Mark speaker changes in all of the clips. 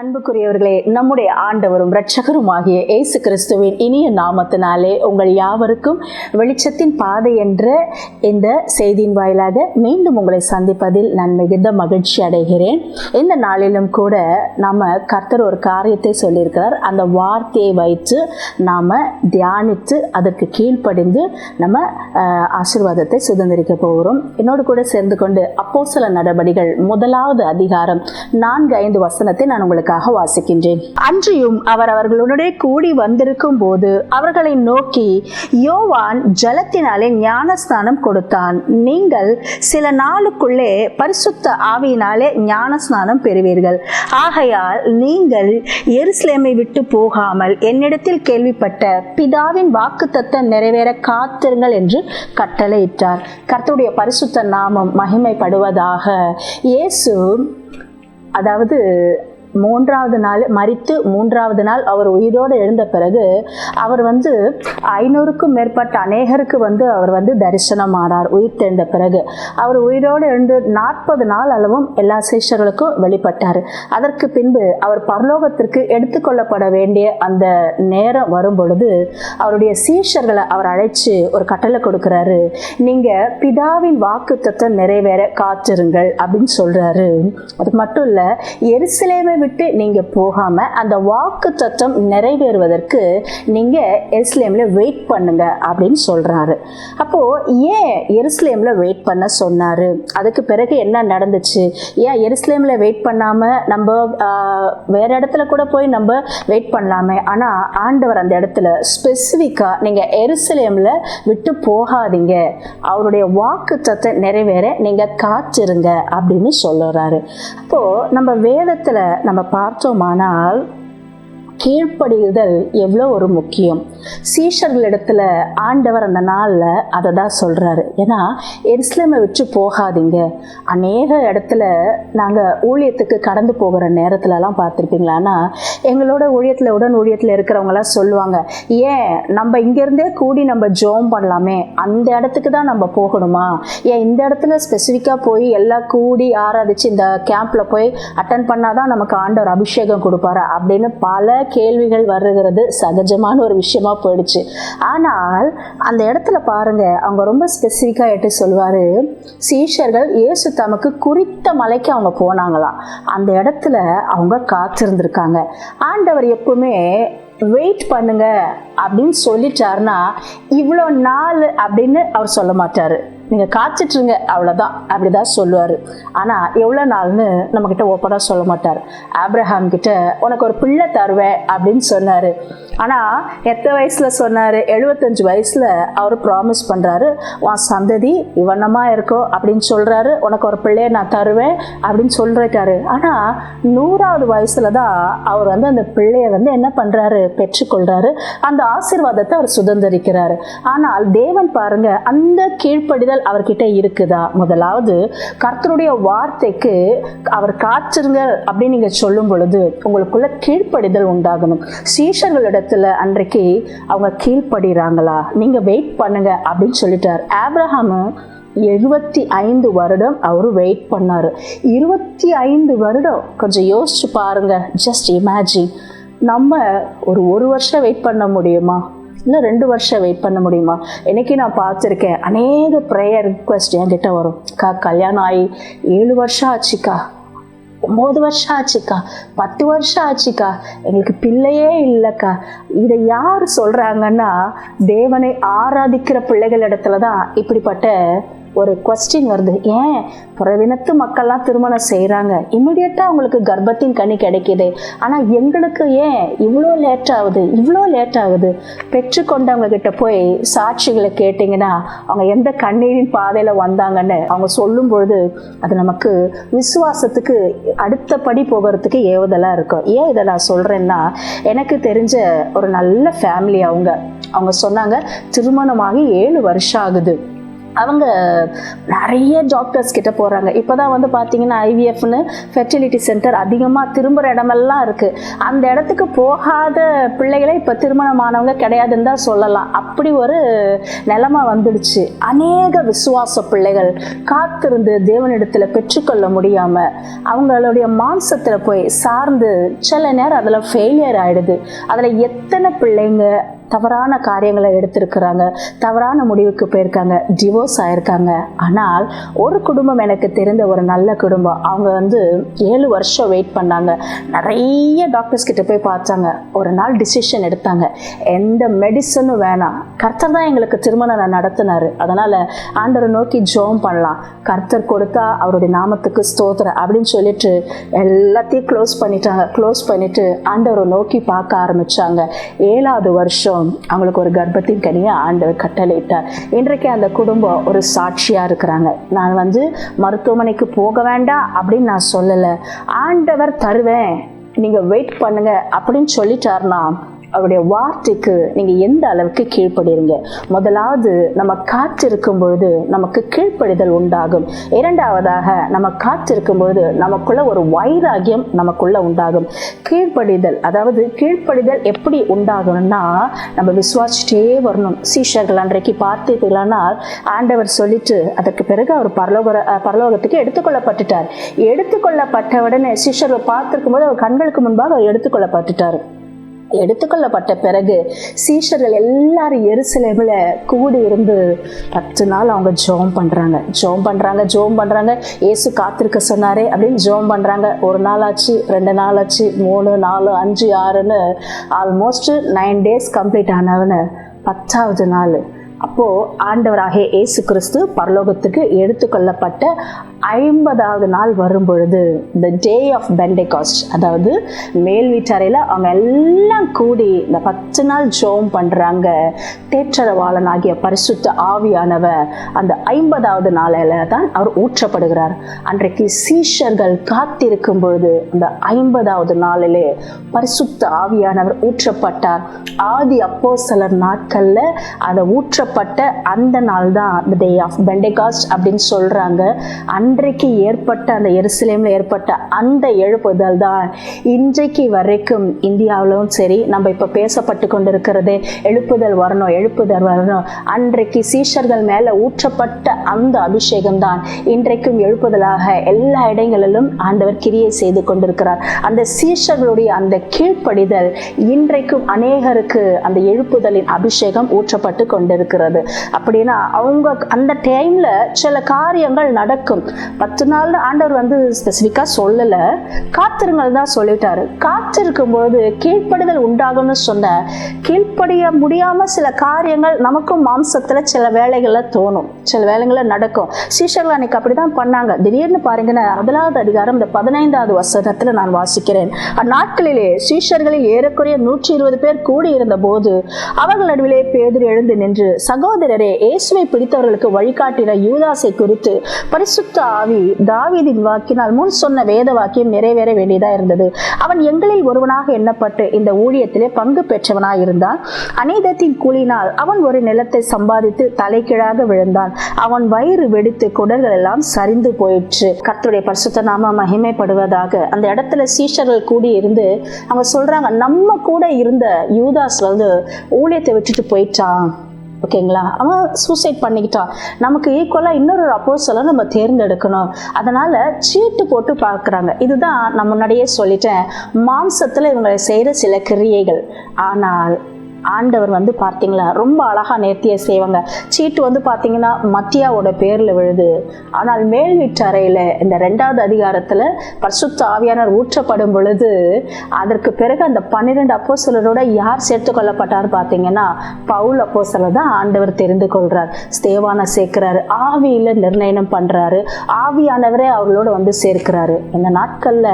Speaker 1: அன்புக்குரியவர்களே நம்முடைய ஆண்டவரும் இரட்சகருமாகிய இயேசு கிறிஸ்துவின் இனிய நாமத்தினாலே உங்கள் யாவருக்கும் வெளிச்சத்தின் பாதை என்ற இந்த செய்தியின் வாயிலாக மீண்டும் உங்களை சந்திப்பதில் நான் மிகுந்த மகிழ்ச்சி அடைகிறேன். இந்த நாளிலும் கூட நாம் கர்த்தர் ஒரு காரியத்தை சொல்லியிருக்கிறார். அந்த வார்த்தையை வைத்து நாம் தியானித்து அதற்கு கீழ்ப்படிந்து நம்ம ஆசிர்வாதத்தை சுதந்திரிக்க போகிறோம். என்னோடு கூட சேர்ந்து கொண்டு அப்போ சில நடபடிகள் முதலாவது அதிகாரம் நான்கு ஐந்து வசனத்தை நான் உங்களுக்கு உங்களுக்காக வாசிக்கின்றேன். அன்றியும் அவர் அவர்களுடனே கூடி வந்திருக்கும் போது அவர்களை நோக்கி யோவான் ஜலத்தினாலே ஞானஸ்நானம் கொடுத்தான். நீங்கள் சில நாளுக்குள்ளே பரிசுத்த ஆவியினாலே ஞானஸ்நானம் பெறுவீர்கள். ஆகையால் நீங்கள் எருசலேமை விட்டு போகாமல் என்னிடத்தில் கேள்விப்பட்ட பிதாவின் வாக்குத்தத்தம் நிறைவேற காத்திருங்கள் என்று கட்டளையிட்டார். கர்த்தருடைய பரிசுத்த நாமம் மகிமைப்படுவதாக இயேசு அதாவது மூன்றாவது நாள் மறித்து மூன்றாவது நாள் அவர் உயிரோடு எழுந்த பிறகு அவர் வந்து ஐநூறுக்கும் மேற்பட்ட அநேகருக்கு வந்து அவர் வந்து தரிசனம் ஆனார் உயிர் தெழுந்த பிறகு. அவர் உயிரோடு எழுந்து நாற்பது நாள் அளவும் எல்லா சிஷ்யர்களுக்கும் வெளிப்பட்டார். அதற்கு பின்பு அவர் பரலோகத்திற்கு எடுத்துக்கொள்ளப்பட வேண்டிய அந்த நேரம் வரும் பொழுது அவருடைய சீஷர்களை அவர் அழைச்சு ஒரு கட்டளை கொடுக்குறாரு. நீங்கள் பிதாவின் வாக்கு நிறைவேற காத்திருங்கள் அப்படின்னு சொல்கிறாரு அது மட்டும் இல்லை எருசலேமை விட்டு நீங்க போகாம அந்த வாக்கு தத்துவம் நிறைவேறுவதற்கு நீங்க எருசலேம்ல வெயிட் பண்ணுங்க அப்படின்னு சொல்றாரு. அப்போ ஏன் எருசலேம்ல வெயிட் பண்ண சொன்னாரு? அதுக்கு பிறகு என்ன நடந்துச்சு? ஏன் எருசலேம்ல வெயிட் பண்ணாம நம்ம வேற இடத்துல கூட போய் நம்ம வெயிட் பண்ணலாமே? ஆனா ஆண்டவர் அந்த இடத்துல ஸ்பெசிஃபிக்கா நீங்க எருசலேம்ல விட்டு போகாதீங்க. அவருடைய வாக்கு தத்தை நிறைவேற நீங்க காத்திருங்க அப்படின்னு சொல்லுறாரு அப்போ நம்ம வேதத்துல நம்ம பார்த்தோமானால் கீழ்ப்படிதல் எவ்வளோ ஒரு முக்கியம். சீஷர்களிடத்துல ஆண்டவர் அந்த நாளில் அதை தான் சொல்கிறாரு ஏன்னா எருசலேமை விட்டு போகாதீங்க. அநேக இடத்துல நாங்கள் ஊழியத்துக்கு கடந்து போகிற நேரத்துலலாம் பார்த்துருப்பீங்களான்னா எங்களோட ஊழியத்தில் உடன் ஊழியத்தில் இருக்கிறவங்களாம் சொல்லுவாங்க ஏன் நம்ம இங்கேருந்தே கூடி நம்ம ஜோம் பண்ணலாமே? அந்த இடத்துக்கு தான் நம்ம போகணுமா? ஏன் இந்த இடத்துல ஸ்பெசிஃபிக்காக போய் எல்லாம் கூடி ஆராதிச்சு இந்த கேம்பில் போய் அட்டன் பண்ணாதான் நமக்கு ஆண்டவர் அபிஷேகம் கொடுப்பாரு? அப்படின்னு பல கேள்விகள் வருகிறது. சகஜமான ஒரு விஷயமா போயிடுச்சு. ஆனால் அந்த இடத்துல பாருங்க அவங்க ரொம்ப ஸ்பெசிஃபிக்காக எட்டு சொல்வாரு சீஷர்கள் இயேசு தமக்கு குறித்த மலைக்கு அவங்க போனாங்களாம். அந்த இடத்துல அவங்க காத்திருந்திருக்காங்க. ஆண்டவர் எப்பவுமே வெயிட் பண்ணுங்க அப்படின்னு சொல்லிட்டாருன்னா இவ்வளோ நாள் அப்படின்னு அவர் சொல்ல மாட்டாரு. நீங்க காத்துட்ருங்க அவ்வளோதான் அப்படிதான் சொல்லுவார். ஆனால் எவ்வளோ நாள்னு நம்மக்கிட்ட ஓப்பனாக சொல்ல மாட்டார். ஆப்ரஹாம் கிட்ட உனக்கு ஒரு பிள்ளை தருவேன் அப்படின்னு சொன்னார். ஆனால் எத்தனை வயசில் சொன்னார்? எழுபத்தஞ்சு வயசில் அவர் ப்ராமிஸ் பண்ணுறாரு உன் சந்ததி இவனமாக இருக்கோ அப்படின்னு சொல்கிறாரு உனக்கு ஒரு பிள்ளையை நான் தருவேன் அப்படின்னு சொல்கிறாரு ஆனால் நூறாவது வயசில் தான் அவர் வந்து அந்த பிள்ளையை வந்து என்ன பண்ணுறாரு பெற்றுக்கொள்கிறாரு அந்த ஆசீர்வாதத்தை அவர் சுதந்திரிக்கிறாரு. ஆனால் தேவன் பாருங்க அந்த கீழ்ப்படிதல் அவர்கிட்ட இருக்குதா? முதலாவது கர்த்தருடைய வார்த்தைக்கு அவர் காத்திருங்க அப்படின்னு நீங்க சொல்லும் பொழுது உங்களுக்குள்ள கீழ்ப்படிதல் உண்டாகணும். சீஷர்களிடத்துல அன்றைக்கு அவங்க கீழ்ப்படுறாங்களா? நீங்க வெயிட் பண்ணுங்க அப்படின்னு சொல்லிட்டார். ஆப்ரஹாம் எழுபத்தி ஐந்து வருடம் அவர் வெயிட் பண்ணார். இருபத்தி ஐந்து வருடம் கொஞ்சம் யோசிச்சு பாருங்க. ஜஸ்ட் இமேஜின் நம்ம ஒரு ஒரு வருஷம் வெயிட் பண்ண முடியுமா? இன்னும் ரெண்டு வருஷம் வெயிட் பண்ண முடியுமா? இன்னைக்கு நான் பார்த்துருக்கேன் அநேக ப்ரேயர் ரிக்வெஸ்ட் என்கிட்ட வரும். அக்கா கல்யாணம் ஆகி ஏழு வருஷம் ஆச்சுக்கா. ஒம்பது வருஷம் ஆச்சுக்கா. பத்து வருஷம் ஆச்சுக்கா. எங்களுக்கு பிள்ளையே இல்லைக்கா. இதை யார் சொல்கிறாங்கன்னா தேவனை ஆராதிக்கிற பிள்ளைகள் இடத்துல தான் இப்படிப்பட்ட ஒரு கொஸ்டின் வருது. ஏன்? புறவினத்து மக்கள்லாம் திருமணம் செய்கிறாங்க இமிடியட்டாக அவங்களுக்கு கர்ப்பத்தின் கனி கிடைக்கிது. ஆனால் எங்களுக்கு ஏன்? இவ்வளோ லேட் ஆகுது. இவ்வளோ லேட் ஆகுது. பெற்றுக்கொண்டவங்க கிட்ட போய் சாட்சிகளை கேட்டிங்கன்னா அவங்க எந்த கண்ணீரின் பாதையில் வந்தாங்கன்னு அவங்க சொல்லும் பொழுது அது நமக்கு விசுவாசத்துக்கு அடுத்த படி போகிறதுக்கு ஏவுதலாக இருக்கும். ஏன் இதை நான் சொல்கிறேன்னா எனக்கு தெரிஞ்ச ஒரு நல்ல ஃபேமிலி அவங்க. அவங்க சொன்னாங்க திருமணமாகி ஏழு வருஷம் ஆகுது. அவங்க நிறைய டாக்டர்ஸ் கிட்ட போகிறாங்க இப்போ தான் வந்து பார்த்தீங்கன்னா ஐவிஎஃப்னு ஃபெர்டிலிட்டி சென்டர் அதிகமாக திரும்புகிற இடமெல்லாம் இருக்குது அந்த இடத்துக்கு போகாத பிள்ளைகளே இப்போ திருமணமானவங்க கிடையாதுன்னு தான் சொல்லலாம். அப்படி ஒரு நிலமை வந்துடுச்சு. அநேக விசுவாச பிள்ளைகள் காத்திருந்து தேவனிடத்தில் பெற்றுக்கொள்ள முடியாமல் அவங்களுடைய மாம்சத்தில் போய் சார்ந்து சில நேரம் அதில் ஃபெயிலியர் ஆகிடுது அதில் எத்தனை பிள்ளைங்க தவறான காரியங்களை எடுத்திருக்கிறாங்க. தவறான முடிவுக்கு போயிருக்காங்க. டிவோர்ஸ் ஆயிருக்காங்க. ஆனால் ஒரு குடும்பம் எனக்கு தெரிந்த ஒரு நல்ல குடும்பம். அவங்க வந்து ஏழு வருஷம் வெயிட் பண்ணாங்க. நிறைய டாக்டர்ஸ் கிட்ட போய் பார்த்தாங்க. ஒரு நாள் டிசிஷன் எடுத்தாங்க. எந்த மெடிசனும் வேணாம். கர்த்தர் தான் எங்களுக்கு திருமணம் நடத்தினாரு. அதனால ஆண்டரை நோக்கி ஜோம் பண்ணலாம். கர்த்தர் கொடுத்தா அவருடைய நாமத்துக்கு ஸ்தோத்திரம் அப்படின்னு சொல்லிட்டு எல்லாத்தையும் க்ளோஸ் பண்ணிட்டாங்க. க்ளோஸ் பண்ணிட்டு ஆண்டவரை நோக்கி பார்க்க ஆரம்பிச்சாங்க. ஏழாவது வருஷம் அவங்களுக்கு ஒரு கர்ப்பத்தின் கனியை ஆண்டவர் கட்டளையிட்டார். இன்றைக்கு அந்த குடும்பம் ஒரு சாட்சியா இருக்கிறாங்க. நான் வந்து மருத்துவமனைக்கு போக வேண்டாம் அப்படின்னு நான் சொல்லலை. ஆண்டவர் தருவேன். நீங்க வெயிட் பண்ணுங்க அப்படின்னு சொல்லிட்டாருனா அவருடைய வார்த்தைக்கு நீங்க எந்த அளவுக்கு கீழ்ப்படுறீங்க? முதலாவது நம்ம காத்திருக்கும் பொழுது நமக்கு கீழ்ப்படிதல் உண்டாகும். இரண்டாவதாக நம்ம காத்திருக்கும் பொழுது நமக்குள்ள ஒரு வைராகியம் நமக்குள்ள உண்டாகும். கீழ்ப்படிதல் அதாவது கீழ்ப்படிதல் எப்படி உண்டாகணும்னா நம்ம விசுவாசிட்டே வரணும். சீஷர்கள் அன்றைக்கு பார்த்தீர்களானால் ஆண்டவர் சொல்லிட்டு அதற்கு பிறகு அவர் பரலோக பரலோகத்துக்கு எடுத்துக்கொள்ளப்பட்டுட்டார். எடுத்துக்கொள்ளப்பட்ட உடனே சீஷர்கள் பார்த்திருக்கும் போது அவர் கண்களுக்கு முன்பாக அவர் எடுத்துக்கொள்ளப்பட்டுட்டார். எடுத்துக்கொள்ளப்பட்ட பிறகு சீஷர்கள் எல்லாரும் எருசலேமில் கூடி இருந்து பத்து நாள் அவங்க ஜோம் பண்ணுறாங்க ஜோம் பண்ணுறாங்க ஜோம் பண்ணுறாங்க ஏசு காத்திருக்க சொன்னாரே அப்படின்னு ஜோம் பண்ணுறாங்க ஒரு நாள் ஆச்சு ரெண்டு நாள் ஆச்சு மூணு நாலு அஞ்சு ஆறுன்னு ஆல்மோஸ்ட் நைன் டேஸ் கம்ப்ளீட் ஆனவனு பத்தாவது நாள் அப்போது ஆண்டவராகிய இயேசு கிறிஸ்து பரலோகத்துக்கு எடுத்துக்கொள்ளப்பட்ட ஐம்பதாவது நாள் வரும் பொழுது த டே ஆஃப் பெண்டேகாஸ்ட் அதாவது மேல் வீட்டறையில் அவங்க எல்லாம் கூடி இந்த பத்து நாள் ஜோம் பண்ணுறாங்க தேற்றரவாளன் ஆகிய பரிசுத்த ஆவியானவர் அந்த ஐம்பதாவது நாளில் தான் அவர் ஊற்றப்படுகிறார். அன்றைக்கு சீஷர்கள் காத்திருக்கும் பொழுது அந்த ஐம்பதாவது நாளிலே பரிசுத்த ஆவியானவர் ஊற்றப்பட்டார். ஆதி அப்போ சிலர் நாட்களில் அதை ஊற்ற கஷ்டப்பட்ட அந்த நாள் தான் த டே ஆஃப் பெண்டேகாஸ்ட் அப்படின்னு சொல்கிறாங்க அன்றைக்கு ஏற்பட்ட அந்த எருசலேமில் ஏற்பட்ட அந்த எழுப்புதல் தான் இன்றைக்கு வரைக்கும் இந்தியாவிலும் சரி நம்ம இப்போ பேசப்பட்டு கொண்டிருக்கிறது எழுப்புதல் வரணும் எழுப்புதல் வரணும். அன்றைக்கு சீஷர்கள் மேலே ஊற்றப்பட்ட அந்த அபிஷேகம் தான் இன்றைக்கும் எழுப்புதலாக எல்லா இடங்களிலும் ஆண்டவர் கிரியை செய்து கொண்டிருக்கிறார். அந்த சீஷர்களுடைய அந்த கீழ்ப்படிதல் இன்றைக்கும் அநேகருக்கு அந்த எழுப்புதலின் அபிஷேகம் ஊற்றப்பட்டு கொண்டிருக்கிறது. இருக்கிறது அப்படின்னா அவங்க அந்த டைம்ல சில காரியங்கள் நடக்கும். பத்து நாள் ஆண்டவர் வந்து ஸ்பெசிஃபிக்காக சொல்லலை. காத்திருங்கள் தான் சொல்லிட்டாரு. காத்திருக்கும் பொழுது கீழ்ப்படுதல் உண்டாகும்னு சொன்ன கீழ்ப்படிய முடியாமல் சில காரியங்கள் நமக்கும் மாம்சத்தில் சில வேலைகளில் தோணும். சில வேலைகளில் நடக்கும். சீஷர்கள் அன்னைக்கு அப்படி தான் பண்ணாங்க. திடீர்னு பாருங்கன்னா முதலாவது அதிகாரம் இந்த பதினைந்தாவது வசனத்தில் நான் வாசிக்கிறேன். அந்நாட்களிலே சீஷர்களில் ஏறக்குறைய நூற்றி இருபது பேர் கூடி இருந்த போது அவர்கள் நடுவிலே பேதர் எழுந்து நின்று சகோதரரே இயேசுவை பிடித்தவர்களுக்கு வழிகாட்டின யூதாசை குறித்து பரிசுத்த ஆவி தாவீதின் வாக்கினால் முன் சொன்ன வேத வாக்கியம் நிறைவேற வேண்டியதா இருந்தது. அவன் எங்களில் ஒருவனாக எண்ணப்பட்டு இந்த ஊழியத்திலே பங்கு பெற்றவனாய் இருந்தான் அநீதத்தின் கூலினால் அவன் ஒரு நிலத்தை சம்பாதித்து தலைகீழாக விழுந்தான். அவன் வயிறு வெடித்து குடல்கள் எல்லாம் சரிந்து போயிற்று. கர்த்தருடைய பரிசுத்த நாம மகிமைப்படுவதாக அந்த இடத்துல சீஷர்கள் கூடி இருந்து அவங்க சொல்றாங்க நம்ம கூட இருந்த யூதாஸ் வந்து ஊழியத்தை விட்டுட்டு போயிட்டான். ஓகேங்களா? அவன் சூசைட் பண்ணிக்கிட்டான். நமக்கு ஈக்குவலாக இன்னொரு அப்போசலை நம்ம தேர்ந்தெடுக்கணும். அதனால் சீட்டு போட்டு பார்க்குறாங்க. இதுதான் நான் முன்னாடியே சொல்லிட்டேன். மாம்சத்தில் இவங்களை செய்கிற சில கிரியைகள். ஆனால் ஆண்டவர் வந்து பார்த்தீங்களா ரொம்ப அழகா நேர்த்தியை செய்வாங்க. சீட்டு வந்து பார்த்தீங்கன்னா மத்தியாவோட பேரில் விழுது. ஆனால் மேல் வீட்டு இந்த ரெண்டாவது அதிகாரத்தில் பரிசுத்த ஆவியானர் ஊற்றப்படும் பொழுது அதற்கு பிறகு அந்த பன்னிரெண்டு அப்போஸ்தலரோட யார் சேர்த்து கொள்ளப்பட்டார் பார்த்தீங்கன்னா பவுல் அப்போஸ்தலர் தான் ஆண்டவர் தெரிந்து கொள்றார். ஸ்தேவான சேர்க்கிறாரு. ஆவியில நிர்ணயம் பண்றாரு. ஆவியானவரே அவர்களோட வந்து சேர்க்கிறாரு. இந்த நாட்கள்ல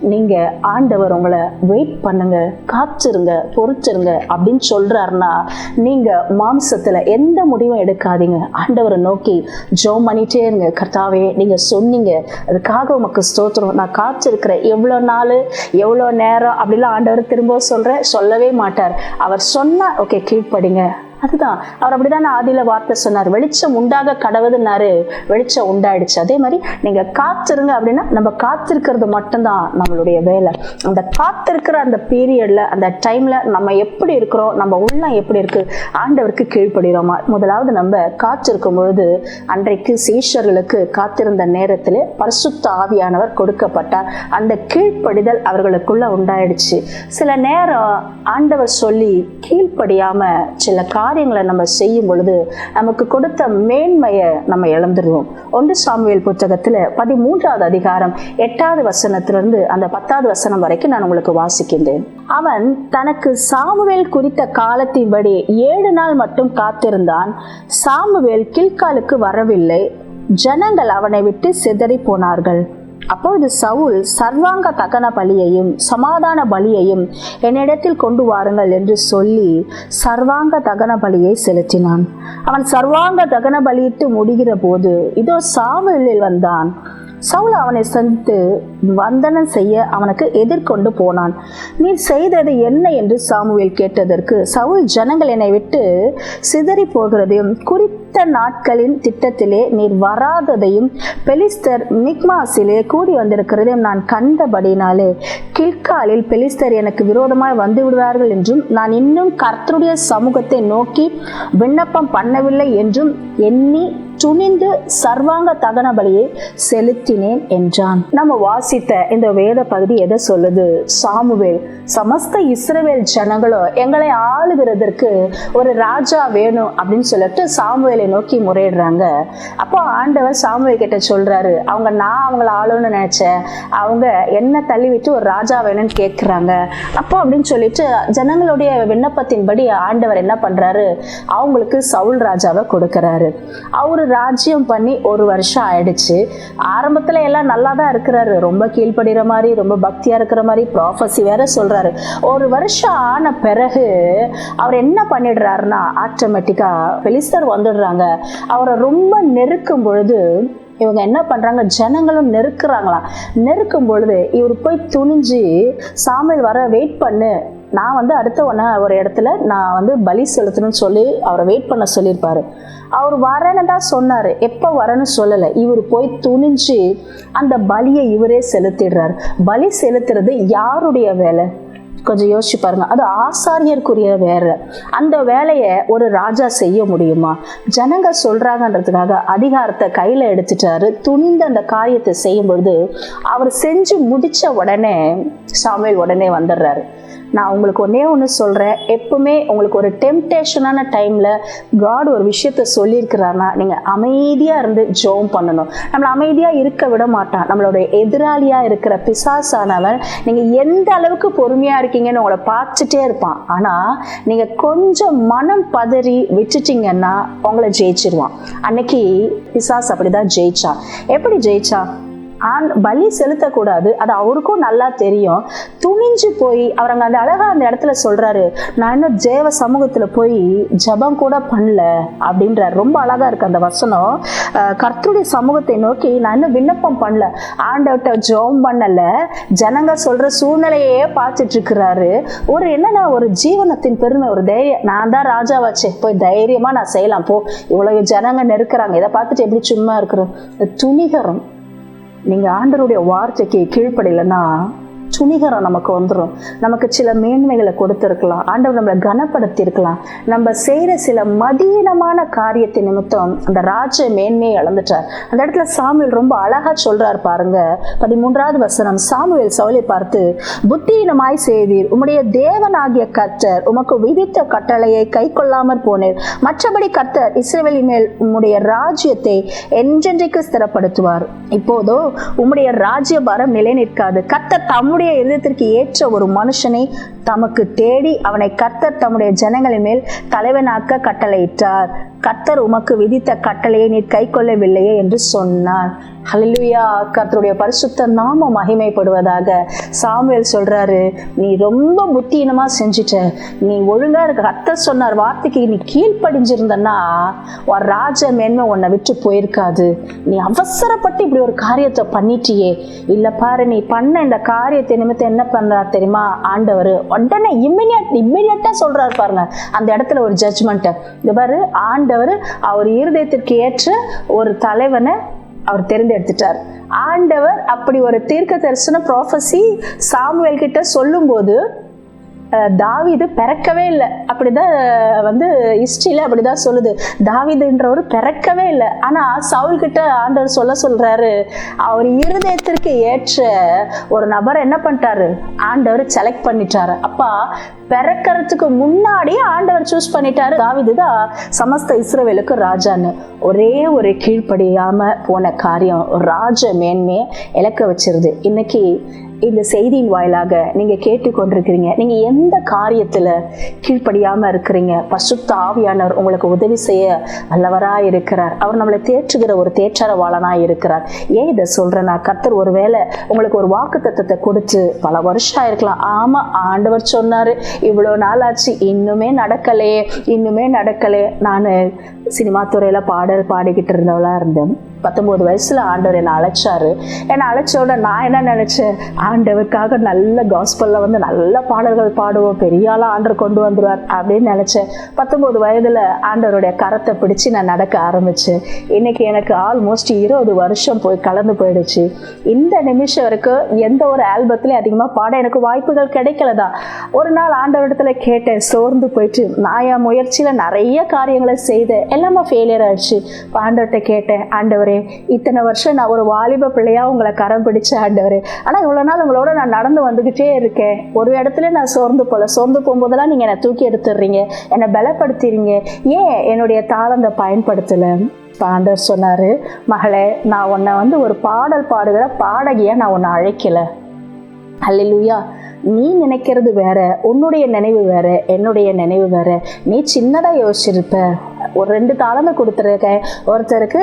Speaker 1: நீங்க ஆண்டவர் உங்களை வெயிட் பண்ணுங்க காத்திருங்க பொறுத்திருங்க அப்படின்னு சொல்றாருன்னா நீங்க மாம்சத்துல எந்த முடிவும் எடுக்காதீங்க. ஆண்டவரை நோக்கி ஜோம் பண்ணிட்டே இருங்க. கர்த்தாவே நீங்க சொன்னீங்க. அதுக்காக உமக்கு ஸ்தோத்திரம். நான் காத்திருக்கிறேன். எவ்வளோ நாள் எவ்வளோ நேரம் அப்படிலாம் ஆண்டவர் திரும்ப சொல்கிறேன் சொல்லவே மாட்டார். அவர் சொன்னா ஓகே கீழ்ப்படிங்க. அதுதான். அவர் அப்படிதான் ஆதியில வார்த்தை சொன்னார். வெளிச்சம் உண்டாக கடவுதுன்னாரு வெளிச்சம் உண்டாயிடுச்சு. அதே மாதிரி நீங்க காத்திருங்க அப்படின்னா நம்ம காத்திருக்கிறது மட்டும்தான் நம்மளுடைய வேலை. அந்த காத்திருக்கிற அந்த பீரியட்ல அந்த டைம்ல நம்ம எப்படி இருக்கிறோம் நம்ம உள்ளம் எப்படி இருக்கு ஆண்டவருக்கு கீழ்ப்படுகிறோமா முதலாவது நம்ம காத்திருக்கும் பொழுது அன்றைக்கு சீஷர்களுக்கு காத்திருந்த நேரத்தில் பரிசுத்த ஆவியானவர் கொடுக்கப்பட்டார். அந்த கீழ்ப்படிதல் அவர்களுக்குள்ள உண்டாயிடுச்சு. சில நேரம் ஆண்டவர் சொல்லி கீழ்ப்படியாம சில காரியங்களை நம்ம செய்யும் பொழுது நமக்கு கொடுத்த மேன்மையை நம்ம இழந்துடுவோம் ஒன்று சாமுவேல் புத்தகத்தில் பதிமூன்றாவது அதிகாரம் எட்டாவது வசனத்திலிருந்து அந்த பத்தாவது வசனம் வரைக்கும் நான் உங்களுக்கு வாசிக்கின்றேன். அவன் தனக்கு சாமுவேல் குறித்த காலத்தின்படி ஏழு நாள் மட்டும் காத்திருந்தான். சாமுவேல் கில்காலுக்கு வரவில்லை. ஜனங்கள் அவனை விட்டு சிதறி போனார்கள். அப்பொழுது சவுல் சர்வாங்க தகன பலியையும் சமாதான பலியையும் என்னிடத்தில் கொண்டு வாருங்கள் என்று சொல்லி சர்வாங்க தகன பலியை செலுத்தினான். அவன் சர்வாங்க தகன பலியிட்டு முடிகிற போது இதோ சாவலில் வந்தான். சவுல் அவனை சந்தித்து வந்தனம் செய்ய அவனுக்கு எதிர்கொண்டு போனான். நீ செய்தது என்ன? என்று சாமுவேல் கேட்டதற்கு சவுல் ஜனங்கள் என்னை விட்டு சிதறி போகிறதையும் குறித்த நாட்களின் திட்டத்திலே நீர் வராததையும் பெலிஸ்தர் மிக்மாசிலே கூடி வந்திருக்கிறதையும் நான் கண்டபடினாலே கில்காலில் பெலிஸ்தர் எனக்கு விரோதமாய் வந்து விடுவார்கள் என்றும் நான் இன்னும் கர்த்தருடைய சமூகத்தை நோக்கி விண்ணப்பம் பண்ணவில்லை என்றும் எண்ணி துணிந்து சர்வாங்க தகன பலியை செலுத்தினேன் என்றான். நம்ம வாசித்த இந்த வேத பகுதி எதை சொல்லுது? சாமுவேல். சமஸ்த இஸ்ரவேல் ஜனங்களும் எங்களை ஆளுகிறதற்கு ஒரு ராஜா வேணும் அப்படின்னு சொல்லிட்டு சாமுவேலை நோக்கி முறையிடுறாங்க. அப்போ ஆண்டவர் சாமுவேல் கிட்ட சொல்றாரு அவங்க நான் அவங்கள ஆளுன்னு நினைச்சேன். அவங்க என்ன தள்ளி விட்டு ஒரு ராஜா வேணும்னு கேட்குறாங்க அப்போ அப்படின்னு சொல்லிட்டு ஜனங்களுடைய விண்ணப்பத்தின்படி ஆண்டவர் என்ன பண்றாரு? அவங்களுக்கு சவுல் ராஜாவை கொடுக்கறாரு. அவரு ராஜ்யம் பண்ணி ஒரு வருஷம் ஆயிடுச்சு. ஆரம்பத்தில் எல்லாம் நல்லா தான் இருக்கிறாரு. ரொம்ப கீழ்ப்படுகிற மாதிரி ரொம்ப பக்தியாக இருக்கிற மாதிரி ப்ராஃபஸி வேற சொல்கிறாரு ஒரு வருஷம் ஆன பிறகு அவர் என்ன பண்ணிடுறாருன்னா ஆட்டோமேட்டிக்காக பெலிஸ்தர் வந்துடுறாங்க. அவரை ரொம்ப நெருக்கும் பொழுது இவங்க என்ன பண்ணுறாங்க ஜனங்களும் நெருக்கிறாங்களா நெருக்கும் பொழுது இவர் போய் துணிஞ்சு சாமியல் வர வெயிட் பண்ணு. நான் வந்து அடுத்த உடனே ஒரு இடத்துல நான் வந்து பலி செலுத்தணும்னு சொல்லி அவரை வெயிட் பண்ண சொல்லியிருப்பாரு. அவர் வரேன்னு தான் சொன்னார். எப்போ வரேன்னு சொல்லலை. இவர் போய் துணிஞ்சு அந்த பலியை இவரே செலுத்திடுறாரு. பலி செலுத்துறது யாருடைய வேலை? கொஞ்சம் யோசிச்சு பாருங்க. அது ஆசாரியருக்குரிய வேலை. அந்த வேலையை ஒரு ராஜா செய்ய முடியுமா? ஜனங்க சொல்றாங்கன்றதுக்காக அதிகாரத்தை கையில எடுத்துட்டாரு. துணிந்து அந்த காரியத்தை செய்யும் பொழுது அவர் செஞ்சு முடிச்ச உடனே சாமியல் உடனே வந்துடுறாரு. நான் உங்களுக்கு ஒன்னே ஒன்று சொல்கிறேன் எப்பவுமே உங்களுக்கு ஒரு டெம்டேஷனான டைமில் காட் ஒரு விஷயத்த சொல்லியிருக்கிறாருன்னா நீங்கள் அமைதியாக இருந்து ஜோம் பண்ணணும். நம்மளை அமைதியாக இருக்க விட மாட்டான். நம்மளோட எதிராளியாக இருக்கிற பிசாசானவன் நீங்கள் எந்த அளவுக்கு பொறுமையாக இருக்கீங்கன்னு உங்களை பார்த்துட்டே இருப்பான். ஆனால் நீங்கள் கொஞ்சம் மனம் பதறி விட்டுட்டீங்கன்னா உங்களை ஜெயிச்சிருவான். அன்னைக்கு பிசாஸ் அப்படிதான் ஜெயிச்சான். எப்படி ஜெயிச்சான்? ஆண் பலி செலுத்தக்கூடாது. அது அவருக்கும் நல்லா தெரியும். துணிஞ்சு போய் அவர் அங்கே அந்த அழகா அந்த இடத்துல சொல்கிறாரு நான் இன்னும் தேவ சமூகத்தில் போய் ஜபம் கூட பண்ணல. அப்படின்றார். ரொம்ப அழகாக இருக்குது அந்த வசனம். கர்த்தருடைய சமூகத்தை நோக்கி நான் இன்னும் விண்ணப்பம் பண்ணல. ஆண்டவர்கிட்ட ஜெபம் பண்ணலை. ஜனங்க சொல்கிற சூழ்நிலையே பார்த்துட்டு இருக்கிறாரு ஒரு என்னன்னா ஒரு ஜீவனத்தின் பெருமை ஒரு தைரியம் நான் தான் ராஜா வச்சே போய் தைரியமாக நான் செய்யலாம். போ. இவ்வளவு ஜனங்க நெருக்கிறாங்க. இதை பார்த்துட்டு எப்படி சும்மா இருக்கிறோம்? துணிகரம். நீங்கள் ஆண்டருடைய வார்த்தைக்கு கீழ்ப்படையிலன்னா துணிகரம் நமக்கு வந்துடும் நமக்கு சில மேன்மைகளை கொடுத்துருக்கலாம். ஆண்டவர் நம்மளை கனப்படுத்தியிருக்கலாம். நம்ம செய்கிற சில மதீனமான காரியத்தை நிமித்தம் அந்த ராஜ மேன்மையை இழந்துட்டார். அந்த இடத்துல சாமியல் ரொம்ப அழகா சொல்றார் பாருங்க. பதிமூன்றாவது வசனம் சாமுவேல் சவுலை பார்த்து புத்தியினமாய் செய்தீர். உம்முடைய தேவனாகிய கர்த்தர் உமக்கு விதித்த கட்டளையை கை கொள்ளாமற் போனீர். மற்றபடி கர்த்தர் இஸ்ரவேலின் மேல் உம்முடைய ராஜ்யத்தை என்றென்றைக்கு ஸ்திரப்படுத்துவார். இப்போதோ உம்முடைய ராஜ்ய பாரம் நிலை நிற்காது கர்த்தர் தம்முடைய இருதயத்திற்கு ஏற்ற ஒரு மனுஷனை தமக்கு தேடி அவனை கர்த்தர் தம்முடைய ஜனங்களின் மேல் தலைவனாக்க கட்டளையிட்டார். கர்த்தர் உமக்கு விதித்த கட்டளையை நீர் கை கொள்ளவில்லையே என்று சொன்னார். ஹலிலுயா கர்த்தருடைய பரிசுத்த நாம மகிமைப்படுவதாக சாமுவேல் சொல்றாரு. நீ ரொம்ப புத்தியினமா செஞ்சுட்ட. நீ ஒழுங்கா இருக்க. கர்த்தர் சொன்னார் வார்த்தைக்கு நீ கீழ்ப்படிஞ்சிருந்தன்னா உன் ராஜ மேன்மை உன்னை விட்டு போயிருக்காது. நீ அவசரப்பட்டு இப்படி ஒரு காரியத்தை பண்ணிட்டியே. இல்லை பாரு நீ பண்ண இந்த காரியத்தை நிமித்தம் என்ன பண்றார் தெரியுமா? ஆண்டவர் உடனே இம்மிடியட் இம்மிடியட்டா சொல்றாரு பாருங்க. அந்த இடத்துல ஒரு ஜட்ஜ்மெண்ட் இந்த பாரு ஆண்டவர் அவர் இருதயத்திற்கு ஏற்ற ஒரு தலைவனை அவர் தேர்ந்தெடுத்துட்டார். ஆண்டவர் அப்படி ஒரு தீர்க்க தரிசன ப்ராஃபஸி சாமுவேல் கிட்ட சொல்லும்போது போது தாவிது பிறக்கவே இல்லை. அப்படிதான் வந்து ஹிஸ்ட்ரியில அப்படிதான் சொல்லுது. தாவீதுன்றவர் பிறக்கவே இல்லை. ஆனா சவுல் கிட்ட ஆண்டவர் சொல்ல சொல்றாரு அவர் இருதயத்திற்கு ஏற்ற ஒரு நபரை என்ன பண்ணிட்டாரு? ஆண்டவர் செலக்ட் பண்ணிட்டாரு. அப்பா பிறக்கறதுக்கு முன்னாடியே ஆண்டவர் சூஸ் பண்ணிட்டாரு தாவிது தான் சமஸ்த இஸ்ரவேலுக்கு ராஜான்னு. ஒரே ஒரு கீழ்ப்படியாம போன காரியம் ராஜ மேன்மையை இழக்க வச்சிருது. இன்னைக்கு இந்த செய்தியின் வாயிலாக நீங்க கேட்டுக்கொண்டிருக்கிறீங்க. நீங்க எந்த காரியத்துல கீழ்ப்படியாம இருக்கிறீங்க? பசுத்த ஆவியானவர் உங்களுக்கு உதவி செய்ய வல்லவரா இருக்கிறார். அவர் நம்மளை தேற்றுகிற ஒரு தேற்றரவாளனா இருக்கிறார். ஏன் இதை சொல்றேன்னா கர்த்தர் ஒருவேளை உங்களுக்கு ஒரு வாக்கு தத்துவத்தை கொடுத்து பல வருஷம் ஆயிருக்கலாம். ஆமா ஆண்டவர் சொன்னாரு இவ்வளவு நாள் ஆச்சு இன்னுமே நடக்கலையே இன்னுமே நடக்கலையே. நான் சினிமா துறையில் பாடல் பாடிக்கிட்டு இருந்தவளா இருந்தேன். பத்தொம்போது வயசில் ஆண்டவர் என்னை அழைச்சாரு. என்னை அழைச்ச உடனே நான் என்ன நினைச்சேன்? ஆண்டவருக்காக நல்ல காஸ்பல்ல வந்து நல்ல பாடல்கள் பாடுவோம். பெரிய ஆளாக ஆண்டவர் கொண்டு வந்துடுவார் அப்படின்னு நினச்சேன். பத்தொம்போது வயதில் ஆண்டவருடைய கரத்தை பிடிச்சி நான் நடக்க ஆரம்பித்தேன் இன்னைக்கு எனக்கு ஆல்மோஸ்ட் இருபது வருஷம் போய் கலந்து போயிடுச்சு. இந்த நிமிஷம் வரைக்கும் எந்த ஒரு ஆல்பத்துலேயும் அதிகமாக பாட எனக்கு வாய்ப்புகள் கிடைக்கலதான் ஒரு நாள் ஆண்டவரிடத்துல கேட்டேன் சோர்ந்து போயிட்டு நான் என் முயற்சியில் நிறைய காரியங்களை செய்தேன். எல்லாமே ஃபெயிலியர் ஆயிடுச்சு. பாண்டவர்கிட்ட ஆண்டவர்கிட்ட கேட்டேன் ஆண்டவரே இத்தனை வருஷம் நான் ஒரு வாலிப பிள்ளையா உங்களை கரம் பிடிச்சேன் ஆண்டவரே. ஆனா இவ்வளவு நாள் உங்களோட நான் நடந்து வந்துகிட்டே இருக்கேன். ஒரு இடத்துல நான் சோர்ந்து போல சோர்ந்து போகும்போதெல்லாம் நீங்க என்னை தூக்கி எடுத்துடுறீங்க. என்னை பலப்படுத்துறீங்க ஏன் என்னுடைய தாளந்த பயன்படுத்தல? இப்ப ஆண்டவர் சொன்னாரு மகளே நான் உன்னை வந்து ஒரு பாடல் பாடுகிற பாடகியாக நான் உன்னை அழைக்கல. அல்லேலூயா நீ நினைக்கிறது வேற உன்னுடைய நினைவு வேற என்னுடைய நினைவு வேற. நீ சின்னதா யோசிச்சிருப்ப. ஒரு ரெண்டு தாளந்து கொடுத்துருக்கேன். ஒருத்தருக்கு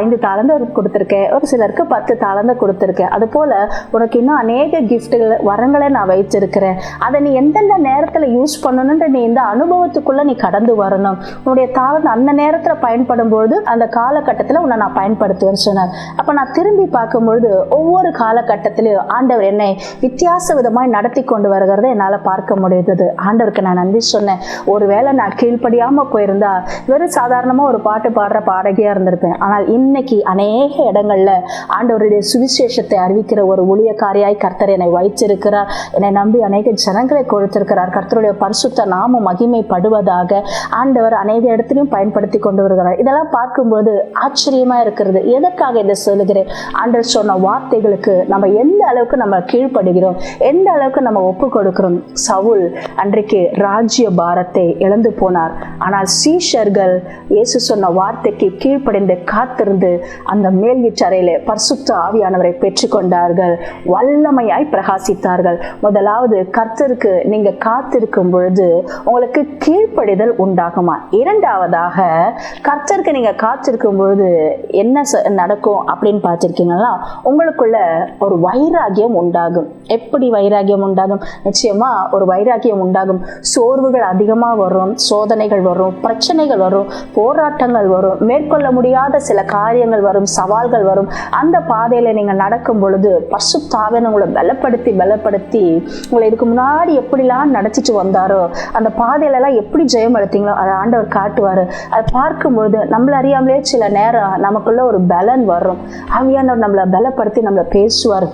Speaker 1: ஐந்து தாளந்து கொடுத்துருக்கேன். ஒரு சிலருக்கு பத்து தாளந்து கொடுத்துருக்கேன். அது போல் உனக்கு இன்னும் அநேக கிஃப்ட்டுகள் வரங்களை நான் வைத்திருக்கிறேன். அதை நீ எந்தெந்த நேரத்தில் யூஸ் பண்ணணுன்ற நீ இந்த அனுபவத்துக்குள்ளே நீ கடந்து வரணும். உன்னுடைய தாளந்து அந்த நேரத்தில் பயன்படும் பொழுது அந்த காலகட்டத்தில் உன்னை நான் பயன்படுத்துவேன்னு சொன்னார். அப்போ நான் திரும்பி பார்க்கும்பொழுது ஒவ்வொரு காலகட்டத்திலையும் ஆண்டவர் என்னை வித்தியாச விதமாய் நடத்தி கொண்டு வருகிறத என்னால் பார்க்க முடியுது ஆண்டவருக்கு நான் நன்றி சொன்னேன். ஒருவேளை நான் கீழ்ப்படியாமல் போயிருந்தா வெறும் சாதாரணமா ஒரு பாட்டு பாடுற பாடகியா இருந்திருப்பேன். ஆனால் இன்னைக்கு அநேக இடங்கள்ல ஆண்டவருடைய சுவிசேஷத்தை அறிவிக்கிற ஒரு ஊழியக்காரியாய் கர்த்தர் என்னை வைத்திருக்கிறார். என்னை நம்பி அநேக ஜனங்களை கொடுத்திருக்கிறார். கர்த்தருடைய பரிசுத்த நாம மகிமைப்படுவதாக ஆண்டவர் அநேக இடத்திலையும் பயன்படுத்தி கொண்டு வருகிறார். இதெல்லாம் பார்க்கும்போது ஆச்சரியமா இருக்கிறது. எதற்காக இதை சொல்லுகிறேன்? ஆண்டவர் சொன்ன வார்த்தைகளுக்கு நம்ம எந்த அளவுக்கு நம்ம கீழ்ப்படுகிறோம்? எந்த அளவுக்கு நம்ம ஒப்பு கொடுக்கிறோம்? சவுல் அன்றைக்கு ராஜ்ய பாரத்தை இழந்து போனார். ஆனால் சீஷர்கள் இயேசு சொன்ன வார்த்தைக்கு கீழ்ப்படிந்து காத்திருந்து அந்த மேல் பர்சுத்த ஆவியானவரை பெற்றுக்கொண்டார்கள். வல்லமையாய் பிரகாசித்தார்கள். முதலாவது கர்த்தருக்கு நீங்க காத்திருக்கும் பொழுது உங்களுக்கு கீழ்ப்படிதல் உண்டாகுமா? இரண்டாவதாக கர்த்தருக்கு நீங்க காத்திருக்கும் பொழுது என்ன நடக்கும் அப்படின்னு பார்த்துருக்கீங்களா? உங்களுக்குள்ள ஒரு வைராகியம் உண்டாகும். எப்படி வைராகியம் உண்டாகும்? நிச்சயமா ஒரு வைராகியம் உண்டாகும். சோர்வுகள் அதிகமா வரும் சோதனைகள் வரும் பிரச்சனை பிரச்சனைகள் வரும் போராட்டங்கள் வரும் மேற்கொள்ள முடியாத சில காரியங்கள் வரும் சவால்கள் வரும். அந்த பாதையில நீங்கள் நடக்கும் பொழுது பசுத்தாவே உங்களை பலப்படுத்தி பலப்படுத்தி உங்களை இதுக்கு முன்னாடி எப்படிலாம் நடத்திட்டு வந்தாரோ அந்த பாதையில எல்லாம் எப்படி ஜெயம் எடுத்தீங்களோ அதை ஆண்டவர் காட்டுவாரு. அதை பார்க்கும்பொழுது நம்மள அறியாமலே சில நேரம் நமக்குள்ள ஒரு பலன் வரும். ஆவியானவர் நம்மளை பலப்படுத்தி நம்மளை பேசுவார்.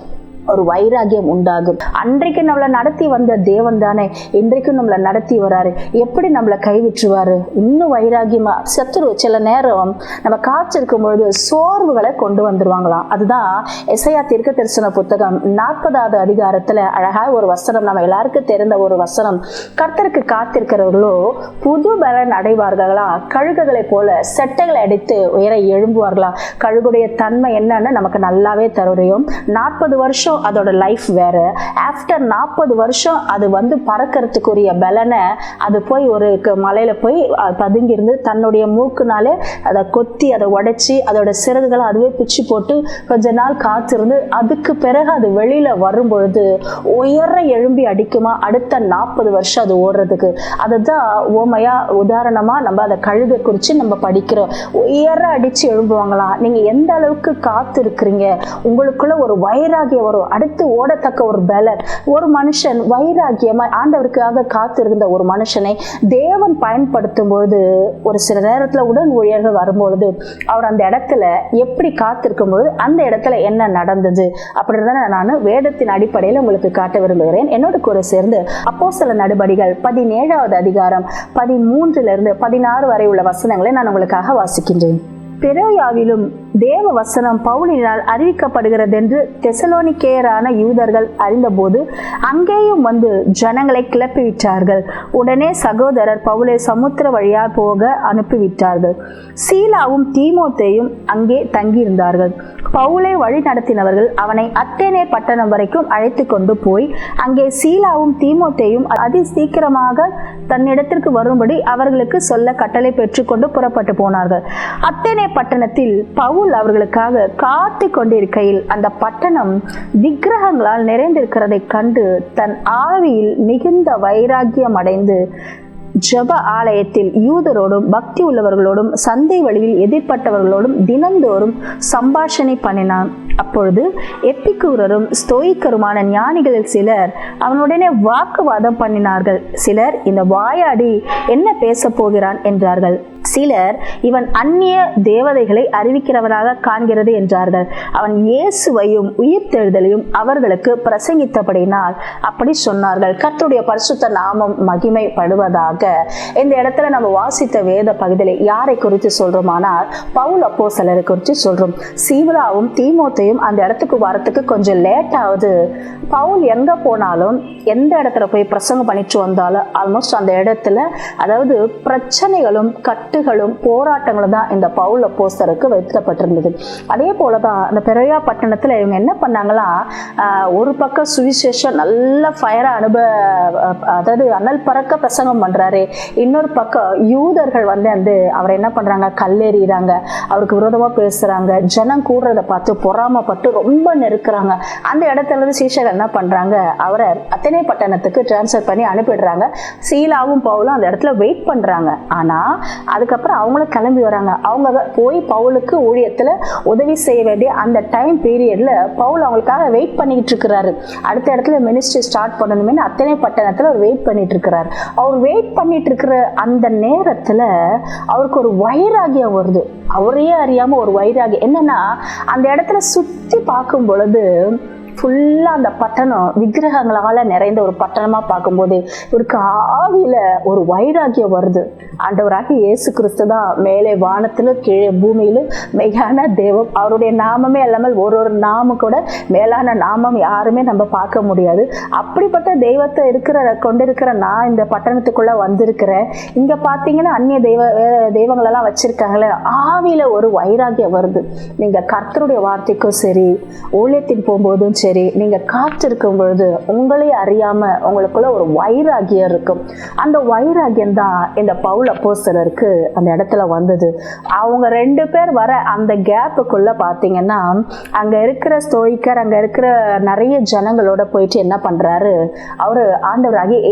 Speaker 1: ஒரு வைராகியம் உண்டாகும். அன்றைக்கு நம்மளை நடத்தி வந்த தேவன் தானே. இன்றைக்கும் நம்மளை நடத்தி வராரு. எப்படி நம்மளை கைவிட்டுருவாரு? இன்னும் வைராகியமா? சத்துரு சில நேரம் நம்ம காய்ச்சிருக்கும் பொழுது சோர்வுகளை கொண்டு வந்துருவாங்களாம். அதுதான் எஸ்ஐயா தீர்க்க தரிசன புத்தகம் நாற்பதாவது அதிகாரத்துல அழகாக ஒரு வசனம் நம்ம எல்லாருக்கும் தெரிந்த ஒரு வசனம். கர்த்தருக்கு காத்திருக்கிறவர்களோ புது பலன் அடைவார்களா? கழுகுகளை போல செட்டைகளை அடித்து உயர எழும்புவார்களா? கழுகுடைய தன்மை என்னன்னு நமக்கு நல்லாவே தருறையும் நாற்பது வருஷம் வருஷம் அதோட லைஃப் வேற. ஆஃப்டர் நாற்பது வருஷம் அது வந்து பறக்கிறதுக்குரிய பலனை அது போய் ஒரு மலையில போய் அஹ், பதுங்கியிருந்து தன்னுடைய மூக்குனாலே அதை கொத்தி அதை உடைச்சி அதோட சிறகுகளை அதுவே பிச்சு போட்டு கொஞ்ச நாள் காத்திருந்து அதுக்கு பிறகு அது வெளியில வரும் பொழுது உயர எழும்பி அடிக்குமா? அடுத்த நாற்பது வருஷம் அது ஓடுறதுக்கு. அதுதான் ஓமையா உதாரணமா நம்ம அதை கழுதை குறித்து நம்ம படிக்கிறோம். உயர அடிச்சு எழும்புவாங்களாம் நீங்க எந்த அளவுக்கு காத்து இருக்கிறீங்க உங்களுக்குள்ள ஒரு வயராகிய வரும். அடுத்து ஓடத்தக்க ஒரு பலர் ஒரு மனுஷன் வைராக்கியமாக ஆண்டவருக்காக காத்திருந்த ஒரு மனுஷனை தேவன் பயன்படுத்தும் பொழுது ஒரு சில நேரத்தில் உடன் ஊழியர்கள் வரும்பொழுது அவர் அந்த இடத்துல எப்படி காத்திருக்கும் பொழுது அந்த இடத்துல என்ன நடந்தது அப்படின்றத நான் வேதத்தின் அடிப்படையில் உங்களுக்கு காட்ட விரும்புகிறேன். என்னோட கூட சேர்ந்து அப்போ சில நடுபடிகள் பதினேழாவது அதிகாரம் பதிமூன்றிலிருந்து பதினாறு வரை உள்ள வசனங்களை நான் உங்களுக்காக வாசிக்கின்றேன். பெரோயாவிலும் தேவ வசனம் பவுலினால் அறிவிக்கப்படுகிறதென்று தெசலோனிக்கேயரான யூதர்கள் அறிந்தபோது அங்கேயும் வந்து ஜனங்களை கிளப்பிவிட்டார்கள். உடனே சகோதரர் பவுலை சமுத்திர வழியாக போக அனுப்பிவிட்டார்கள். சீலாவும் தீமோத்தேயும் அங்கே தங்கியிருந்தார்கள். பவுலை வழி நடத்தினவர்கள் அவனை அத்தேனே பட்டணம் வரைக்கும் அழைத்து கொண்டு போய் அங்கே சீலாவும் தீமோத்தேயும் அதி சீக்கிரமாக தன்னிடத்திற்கு வரும்படி அவர்களுக்கு சொல்ல கட்டளை பெற்றுக்கொண்டு புறப்பட்டு போனார்கள். அத்தேனே பட்டணத்தில் பவுல் சவுல் அவர்களுக்காக காத்து கொண்டிருக்கையில் அந்த பட்டணம் விக்கிரகங்களால் நிறைந்திருக்கிறதை கண்டு தன் ஆவியில் மிகுந்த வைராக்கியம் அடைந்து ஜப ஆலயத்தில் யூதரோடும் பக்தி உள்ளவர்களோடும் சந்தை வழியில் எதிர்ப்பட்டவர்களோடும் தினந்தோறும் சம்பாஷணை பண்ணினான். அப்பொழுது எப்பிக்கூரரும் ஸ்தோயிக்கருமான ஞானிகளில் சிலர் அவனுடனே வாக்குவாதம் பண்ணினார்கள். சிலர் இந்த வாயாடி என்ன பேச போகிறான்? என்றார்கள். சிலர் இவன் அந்நிய தேவதைகளை அறிவிக்கிறவனாக காண்கிறது என்றார்கள். அவன் இயேசுவையும் உயிர்த்தெழுதலையும் அவர்களுக்கு பிரசங்கித்தபடினால் அப்படி சொன்னார்கள். கர்த்தருடைய பரிசுத்த நாமம் மகிமைப்படுவதாக. இந்த இடத்துல நம்ம வாசித்த வேத பகுதியில் யாரை குறித்து சொல்றோமானால் பவுல் அப்போ சிலரை குறித்து சொல்றோம். சீவராவும் தீமோத்தையும் அந்த இடத்துக்கு வரத்துக்கு கொஞ்சம் லேட் ஆகுது. பவுல் எங்க போனாலும் எந்த இடத்துல போய் பிரசங்கம் பண்ணிட்டு வந்தாலும் ஆல்மோஸ்ட் அந்த இடத்துல அதாவது பிரச்சனைகளும் கட்டு கட்டுகளும் போராட்டங்களும் தான் இந்த பவுல் அப்போஸ்தருக்கு வைக்கப்பட்டிருந்தது. அதே போலதான் அந்த பெரையா பட்டணத்தில் இவங்க என்ன பண்ணாங்களா ஒரு பக்கம் சுவிசேஷம் நல்ல ஃபயரை அனுப அதாவது அனல் பறக்க பிரசங்கம் பண்ணுறாரு இன்னொரு பக்கம் யூதர்கள் வந்து வந்து அவரை என்ன பண்ணுறாங்க கல்லெறிகிறாங்க அவருக்கு விரோதமாக பேசுகிறாங்க ஜனம் கூடுறத பார்த்து பொறாமப்பட்டு ரொம்ப நெருக்கிறாங்க. அந்த இடத்துல இருந்து சீஷர்கள் என்ன பண்ணுறாங்க அவரை அத்தனை பட்டணத்துக்கு டிரான்ஸ்ஃபர் பண்ணி அனுப்பிடுறாங்க. சீலாவும் பவுலும் அந்த இடத்துல வெயிட் பண்ணுறாங்க ஆனால் அதுக்கு அதுக்கப்புறம் அவங்களும் கிளம்பி வராங்க. அவங்க போய் பவுலுக்கு ஊழியத்தில் உதவி செய்ய வேண்டிய அந்த டைம் பீரியடில் பவுல் அவங்களுக்காக வெயிட் பண்ணிக்கிட்டு இருக்கிறாரு. அடுத்த இடத்துல மினிஸ்ட்ரி ஸ்டார்ட் பண்ணணுமே அத்தனை பட்டணத்தில் அவர் வெயிட் பண்ணிட்டு இருக்கிறார். அவர் வெயிட் பண்ணிட்டு இருக்கிற அந்த நேரத்தில் அவருக்கு ஒரு வைராகியம் வருது. அவரையே அறியாமல் ஒரு வைராகியம். என்னன்னா அந்த இடத்துல சுற்றி பார்க்கும் பொழுது ஃபுல்லா அந்த பட்டணம் விக்கிரகங்களால நிறைந்த ஒரு பட்டணமா பார்க்கும்போது இவருக்கு ஆவியில ஒரு வைராகியம் வருது. ஆண்டவராக இயேசு கிறிஸ்து தான் மேலே வானத்தில் கீழே பூமியிலும் மெய்யான தெய்வம் அவருடைய நாமமே இல்லாமல் ஒரு ஒரு நாம கூட மேலான நாமம் யாருமே நம்ம பார்க்க முடியாது. அப்படிப்பட்ட தெய்வத்தை இருக்கிற கொண்டிருக்கிற நான் இந்த பட்டணத்துக்குள்ள வந்திருக்கிறேன். இங்க பார்த்தீங்கன்னா அந்நிய தெய்வ தெய்வங்களெல்லாம் வச்சுருக்காங்களே ஆவியில ஒரு வைராகியம் வருது. நீங்க கர்த்தருடைய வார்த்தைக்கும் சரி ஊழியத்தின் போகும்போதும் சரி நீங்க காத்திருக்கும் பொழுது உங்களே அறியாம உங்களுக்குள்ள ஒரு வைராகியம் இருக்கும். அந்த வைராகியம் தான் இந்த பவுல் அப்போஸ்தலருக்கு அந்த இடத்துல வந்தது. அவங்க ரெண்டு பேர் வர அந்த கேப்புக்குள்ள பார்த்தீங்கன்னா அங்க இருக்கிற ஸ்தோயிக்கர் அங்க இருக்கிற நிறைய ஜனங்களோட போயிட்டு என்ன பண்றாரு? அவரு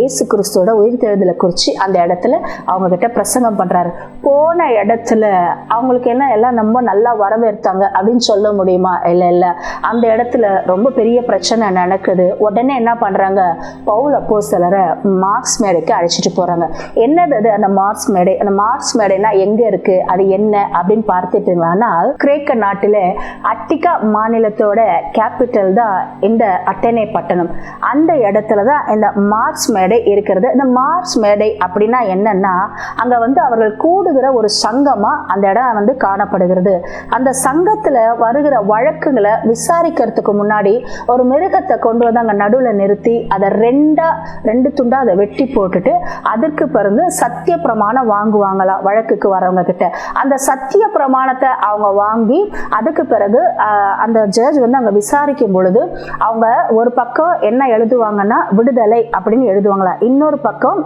Speaker 1: ஏசு கிறிஸ்தோட கிறிஸ்துவோட தேர்தலை குறிச்சு அந்த இடத்துல அவங்க கிட்ட பிரசங்கம் பண்றாரு. போன இடத்துல அவங்களுக்கு என்ன எல்லாம் ரொம்ப நல்லா வரவேற்றாங்க அப்படின்னு சொல்ல முடியுமா? இல்லை இல்லை. அந்த இடத்துல ரொம்ப பெரிய பிரச்சனை நடக்குது. உடனே என்ன பண்றாங்க? பவுல் அப்போ சிலரை மார்க்ஸ் மேடைக்கு அழைச்சிட்டு போறாங்க. என்னது அது? அந்த மார்க்ஸ் மேடை. அந்த மார்க்ஸ் மேடைனா எங்க இருக்கு? அது என்ன? அப்படின்னு பார்த்துட்டீங்கன்னா கிரேக்க நாட்டில அட்டிகா மாநிலத்தோட கேபிட்டல் தான் இந்த அட்டனை பட்டணம். அந்த இடத்துல தான் இந்த மார்க்ஸ் மேடை இருக்கிறது. இந்த மார்க்ஸ் மேடை அப்படின்னா என்னன்னா அங்க வந்து அவர்கள் கூடுகிற ஒரு சங்கமா அந்த இடம் வந்து காணப்படுகிறது. அந்த சங்கத்துல வருகிற வழக்குகளை விசாரிக்கிறதுக்கு முன்னாடி ஒரு மிருகத்தை கொண்டு வந்து அங்க நடுவுல நிறுத்தி அதை ரெண்டா ரெண்டு துண்டா அதை வெட்டி போட்டுட்டு அதற்கு பிறகு சத்திய பிரமாணம் வாங்குவாங்களாம் வழக்குக்கு வரவங்க கிட்ட. அந்த சத்திய பிரமாணத்தை அவங்க வாங்கி அதுக்கு பிறகு அந்த ஜட்ஜ் வந்து அங்க விசாரிக்கும் பொழுது அவங்க ஒரு பக்கம் என்ன எழுதுவாங்கன்னா விடுதலை அப்படின்னு எழுதுவாங்களா இன்னொரு பக்கம்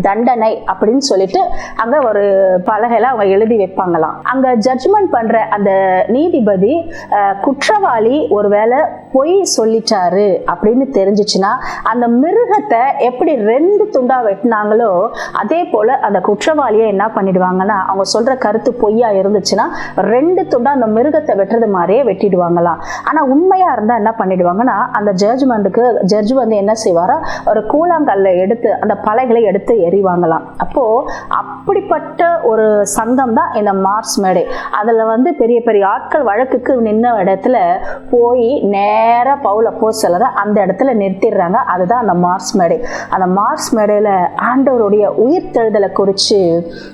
Speaker 1: தண்டனை அப்படின்னு சொல்லிட்டு அங்க ஒரு பலகையில அவங்க எழுதி வைப்பாங்களாம். அங்க ஜட்ஜ்மெண்ட் பண்ற அந்த நீதிபதி குற்றவாளி ஒருவேளை பொய் சொல்லிட்டாரு அப்படின்னு தெரிஞ்சிச்சுன்னா அந்த மிருகத்தை எப்படி ரெண்டு துண்டா வெட்டினாங்களோ அதே போல அந்த குற்றவாளியை என்ன பண்ணிடுவாங்கன்னா அவங்க சொல்ற கருத்து பொய்யா இருந்துச்சுன்னா ரெண்டு துண்டா அந்த மிருகத்தை வெட்டுறது மாதிரியே வெட்டிடுவாங்களாம். ஆனா உண்மையா இருந்தா என்ன பண்ணிடுவாங்கன்னா அந்த ஜட்ஜ்மெண்ட்டுக்கு ஜட்ஜ் வந்து என்ன செய்வாரா ஒரு கூழாங்கல்ல எடுத்து அந்த பலைகளை எடுத்து எறிவாங்கலாம் அப்போ அப்படிப்பட்ட ஒரு சங்கம் தான் இந்த மார்ஸ் மேடை. அதில் வந்து பெரிய பெரிய ஆட்கள் வழக்குக்கு நின்ன இடத்துல போய் நேரா பவுல தான் அந்த இடத்துல நிறுத்திடுறாங்க. அதுதான் அந்த மார்ஸ் மேடை. அந்த மார்ஸ் மேடையில் ஆண்டவருடைய உயிர் தெழுதலை குறித்து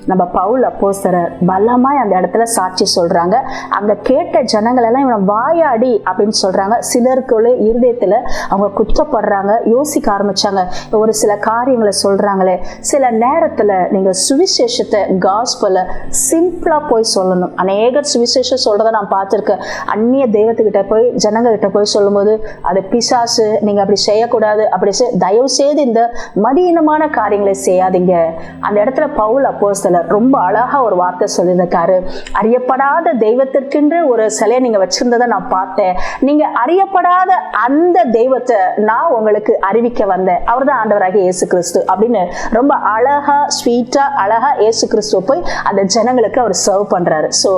Speaker 1: நம்ம பவுல் அப்போஸ்தரர் பலமாய் அந்த இடத்துல சாட்சி சொல்கிறாங்க அங்கே கேட்ட ஜனங்களெல்லாம் இவனை வாயாடி அப்படின்னு சொல்கிறாங்க சிலருக்குள்ள இருதயத்தில் அவங்க குத்தப்படுறாங்க யோசிக்க ஆரம்பித்தாங்க ஒரு சில காரியங்களை சொல்கிறாங்களே சில நேரத்துல நீங்க சுவிசேஷத்தை காஸ்பல சிம்பிளா போய் சொல்லணும். அநேகர் சுவிசேஷம் சொல்றதை நான் பார்த்துருக்கேன். அந்நிய தெய்வத்துக்கிட்ட போய் ஜனங்க கிட்ட போய் சொல்லும்போது அது பிசாசு நீங்க அப்படி செய்யக்கூடாது அப்படி செய் தயவு செய்து இந்த மதியினமான காரியங்களை செய்யாதீங்க. அந்த இடத்துல பவுல் அப்போஸ்தலர் ரொம்ப அழகா ஒரு வார்த்தை சொல்லியிருக்காரு. அறியப்படாத தெய்வத்திற்கென்று ஒரு சிலையை நீங்க வச்சிருந்ததை நான் பார்த்தேன். நீங்க அறியப்படாத அந்த தெய்வத்தை நான் உங்களுக்கு அறிவிக்க வந்தேன். அவர்தான் ஆண்டவராக இயேசு கிறிஸ்து அப்படின்னு ரொம்ப அழகா ஸ்வீட்டா அழகா ஏசு கிறிஸ்துவ போய் அந்த ஜனங்களுக்கு அவர் சர்வ் பண்றாரு. ஸோ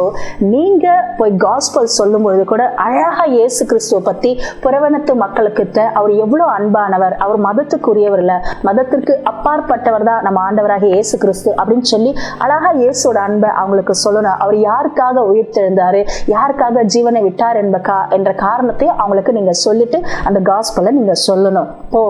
Speaker 1: நீங்க போய் காஸ்பல் சொல்லும்போது கூட அழகா ஏசு கிறிஸ்துவ பத்தி புறவனத்து மக்களுக்கிட்ட அவர் எவ்வளவு அன்பானவர் அவர் மதத்துக்குரியவர் இல்லை மதத்திற்கு அப்பாற்பட்டவர் தான் நம்ம ஆண்டவராக இயேசு கிறிஸ்து அப்படின்னு சொல்லி அழகா இயேசுவோட அன்பை அவங்களுக்கு சொல்லணும். அவர் யாருக்காக உயிர் தெழுந்தாரு யாருக்காக ஜீவனை விட்டார் என்ப கா என்ற காரணத்தை அவங்களுக்கு நீங்க சொல்லிட்டு அந்த காஸ்பலை நீங்க சொல்லணும். இப்போ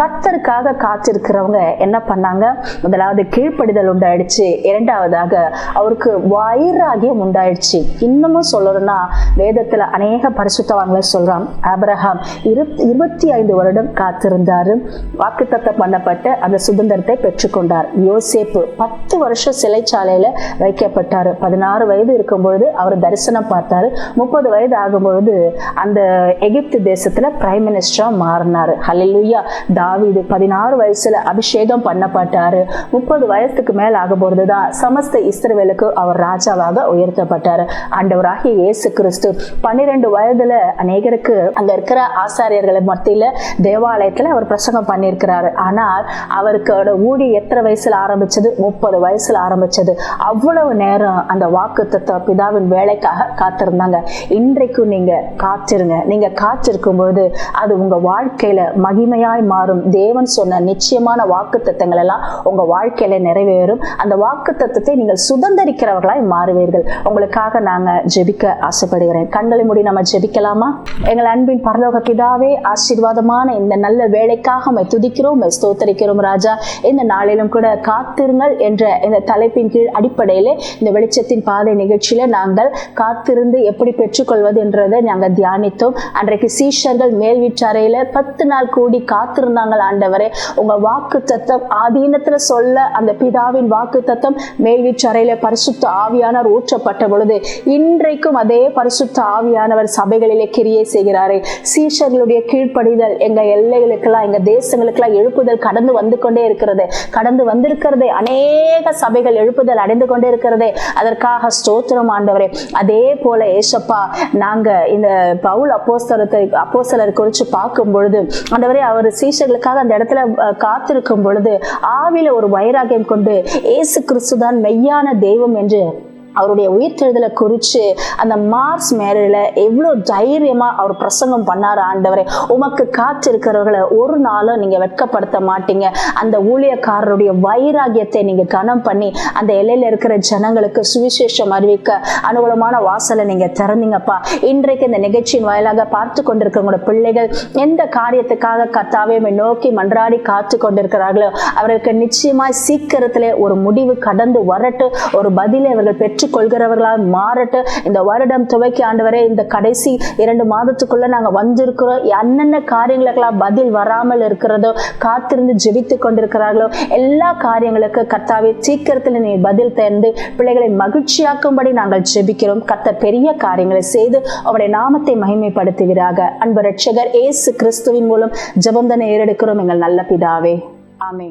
Speaker 1: கத்தருக்காக காத்திருக்கிறவங்க என்ன பண்ணாங்க முதலாவது கீழ்ப்படிதல் உண்டாயிடுச்சு. இரண்டாவதாக அவருக்கு வைராகியம் உண்டாயிடுச்சு. இன்னமும் சொல்லணும்னா வேதத்துல அநேக பரிசுத்தவான்களை சொல்றான். ஆபிரகாம் இரு இருபத்தி ஐந்து வருடம் காத்திருந்தாரு. வாக்குத்தத்தம் பண்ணப்பட்ட அந்த சுதந்திரத்தை பெற்றுக்கொண்டார். யோசேப்பு பத்து வருஷம் சிறைச்சாலையில வைக்கப்பட்டாரு. பதினாறு வயது இருக்கும்பொழுது அவர் தரிசனம் பார்த்தாரு. முப்பது வயது ஆகும்பொழுது அந்த எகிப்து தேசத்துல பிரைம் மினிஸ்டரா மாறினாரு. ஹalleluya தாவிது பதினாறு வயசுல அபிஷேகம் பண்ணப்பட்டாரு முப்பது வயசுக்கு மேல் ஆக தான் சமஸ்த இஸ்ரவேலுக்கு அவர் ராஜாவாக உயர்த்தப்பட்டாரு. ஆண்டவராகிய இயேசு கிறிஸ்து பன்னிரெண்டு வயதுல அநேகருக்கு அங்க இருக்கிற ஆசாரியர்களை மத்தியில தேவாலயத்துல அவர் பிரசங்கம் பண்ணியிருக்கிறாரு. ஆனால் அவருக்கு ஊடி எத்தனை வயசுல ஆரம்பிச்சது? முப்பது வயசுல ஆரம்பிச்சது. அவ்வளவு நேரம் அந்த வாக்கு பிதாவின் வேலைக்காக காத்திருந்தாங்க. இன்றைக்கும் நீங்க காத்திருங்க. நீங்க காத்திருக்கும் பொழுது அது உங்க வாழ்க்கையில மகிமையாய் மாறும். தேவன் சொன்ன நிச்சயமான வாக்கு தத்தங்கள் எல்லாம் உங்கள் வாழ்க்கையில் நிறைவேறும். அந்த வாக்கு தத்துவத்தை நீங்கள் சுதந்திரிக்கிறவர்களாய் மாறுவீர்கள். உங்களுக்காக நாங்க ஜெபிக்க ஆசைப்படுகிறேன். கண்களை மூடி நம்ம ஜெபிக்கலாமா? எங்கள் அன்பின் பரலோக பிதாவே ஆசீர்வாதமான இந்த நல்ல வேலைக்காக உண்மை துதிக்கிறோம் உம்மை ஸ்தோத்தரிக்கிறோம் ராஜா. இந்த நாளிலும் கூட காத்திருங்கள் என்ற இந்த தலைப்பின் கீழ் அடிப்படையிலே இந்த வெளிச்சத்தின் பாதை நிகழ்ச்சியில நாங்கள் காத்திருந்து எப்படி பெற்றுக்கொள்வது என்றதை நாங்கள் தியானித்தோம். அன்றைக்கு சீஷர்கள் மேல் வீட்டறையில பத்து நாள் கூடி காத்திருந்தாங்க ஆண்டவரே. உங்க வாக்கு தத்தம் ஆதீனத்துல சொல்ல அந்த பிதாவின் வாக்கு தத்தம் மேல்வீச்சறையில பரிசுத்த ஆவியானவர் ஊற்றப்பட்ட பொழுது இன்றைக்கும் அதே பரிசுத்த ஆவியானவர் சபைகளிலே கிரியை செய்கிறாரே. சீஷர்களுடைய கீழ்ப்படிதல் எங்க எல்லைகளுக்கெல்லாம் எங்க தேசங்களுக்கெல்லாம் எழுப்புதல் கடந்து வந்து கொண்டே இருக்கிறது. கடந்து வந்திருக்கிறதே அநேக சபைகள் எழுப்புதல் அடைந்து கொண்டே இருக்கிறதே. அதற்காக ஸ்தோத்திரம் ஆண்டவரே. அதே போல ஏசப்பா நாங்க இந்த பவுல் அப்போஸ்தலத்தை அப்போஸ்தலர் குறித்து பார்க்கும் பொழுது ஆண்டவரே அவர் சீஷர்களுக்காக அந்த இடத்துல காத்திருக்கும் பொழுது ஆவில ஒரு வைராகியம் கொண்டு இயேசு கிறிஸ்துதான் மெய்யான தெய்வம் என்று அவருடைய உயிர்த்தெழுதலை குறித்து அந்த மார்ஸ் மேரில் எவ்வளோ தைரியமாக அவர் பிரசங்கம் பண்ணார் ஆண்டவரை. உமக்கு காத்திருக்கிறவர்களை ஒரு நாளும் நீங்கள் வெட்கப்படுத்த மாட்டீங்க. அந்த ஊழியக்காரருடைய வைராகியத்தை நீங்கள் கனம் பண்ணி அந்த எல்லையில் இருக்கிற ஜனங்களுக்கு சுவிசேஷம் அறிவிக்க அனுகூலமான வாசலை நீங்கள் திறந்தீங்கப்பா. இன்றைக்கு இந்த நிகழ்ச்சியின் வாயிலாக பார்த்து கொண்டிருக்கிறவங்களோட பிள்ளைகள் எந்த காரியத்துக்காக கத்தாவே நோக்கி மன்றாடி காத்து கொண்டிருக்கிறார்களோ அவர்களுக்கு நிச்சயமாய் சீக்கிரத்திலே ஒரு முடிவு கடந்து வரட்டு ஒரு பதிலை அவர்கள் பெற்று ஏற்றுக்கொள்கிறவர்களாக மாறட்டும் இந்த வருடம் துவைக்கி ஆண்டவரே இந்த கடைசி இரண்டு மாதத்துக்குள்ள நாங்க வந்திருக்கிறோம். என்னென்ன காரியங்களுக்கெல்லாம் பதில் வராமல் இருக்கிறதோ காத்திருந்து ஜெபித்து கொண்டிருக்கிறார்களோ எல்லா காரியங்களுக்கு கர்த்தாவே சீக்கிரத்தில் நீ பதில் தந்து பிள்ளைகளை மகிழ்ச்சியாக்கும்படி நாங்கள் ஜெபிக்கிறோம். கத்த பெரிய காரியங்களை செய்து அவருடைய நாமத்தை மகிமைப்படுத்துகிறாக அன்பு ரட்சகர் ஏசு கிறிஸ்துவின் மூலம் ஜபந்தனை ஏறெடுக்கிறோம். எங்கள் நல்ல பிதாவே.
Speaker 2: ஆமே